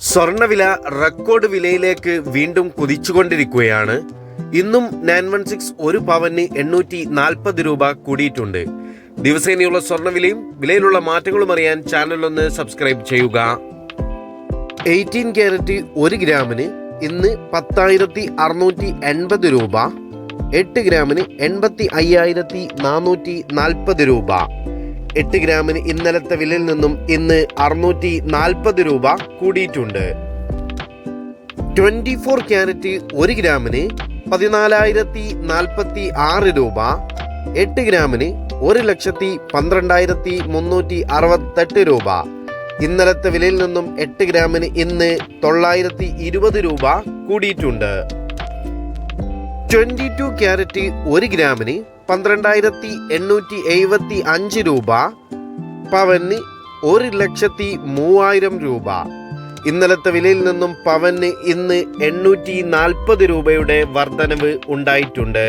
സ്വർണവില റെക്കോർഡ് വിലയിലേക്ക് വീണ്ടും കുതിച്ചുകൊണ്ടിരിക്കുകയാണ്. ഇന്നും നയൻ വൺ സിക്സ് ഒരു പവന് എണ്ണൂറ്റി നാൽപ്പത് രൂപ കൂടിയിട്ടുണ്ട്. ദിവസേനയുള്ള സ്വർണവിലയും വിലയിലുള്ള മാറ്റങ്ങളും അറിയാൻ ചാനൽ ഒന്ന് സബ്സ്ക്രൈബ് ചെയ്യുക. എയ്റ്റീൻ ക്യാരറ്റ് ഒരു ഗ്രാമിന് ഇന്ന് പത്തായിരത്തി അറുന്നൂറ്റി എൺപത് രൂപ. എട്ട് ഗ്രാമിന് എൺപത്തി അയ്യായിരത്തി നാനൂറ്റി നാൽപ്പത് രൂപ. എട്ട് ഗ്രാമിന് ഇന്നലത്തെ വിലയിൽ നിന്നും ഇന്ന് അറുന്നൂറ്റി നാൽപ്പത് രൂപ കൂടിയിട്ടുണ്ട്. ട്വന്റി ഫോർ ക്യാരറ്റ് ഒരു ഗ്രാമിന് പതിനാലായിരത്തി നാൽപ്പത്തി ആറ് രൂപ. എട്ട് ഗ്രാമിന് ഒരു ലക്ഷത്തി പന്ത്രണ്ടായിരത്തി മുന്നൂറ്റി അറുപത്തെട്ട് രൂപ. ഇന്നലത്തെ വിലയിൽ നിന്നും എട്ട് ഗ്രാമിന് ഇന്ന് തൊള്ളായിരത്തി ഇരുപത് രൂപ കൂടിയിട്ടുണ്ട്. ട്വന്റി ടു ക്യാരറ്റ് ഒരു ഗ്രാമിന് പന്ത്രണ്ടായിരത്തി എണ്ണൂറ്റി എഴുപത്തി അഞ്ച് രൂപ പവന് ഒരു ലക്ഷത്തി മൂവായിരം രൂപ. ഇന്നലത്തെ വിലയിൽ നിന്നും പവന് ഇന്ന് എണ്ണൂറ്റി നാൽപ്പത് രൂപയുടെ വർധനവ് ഉണ്ടായിട്ടുണ്ട്.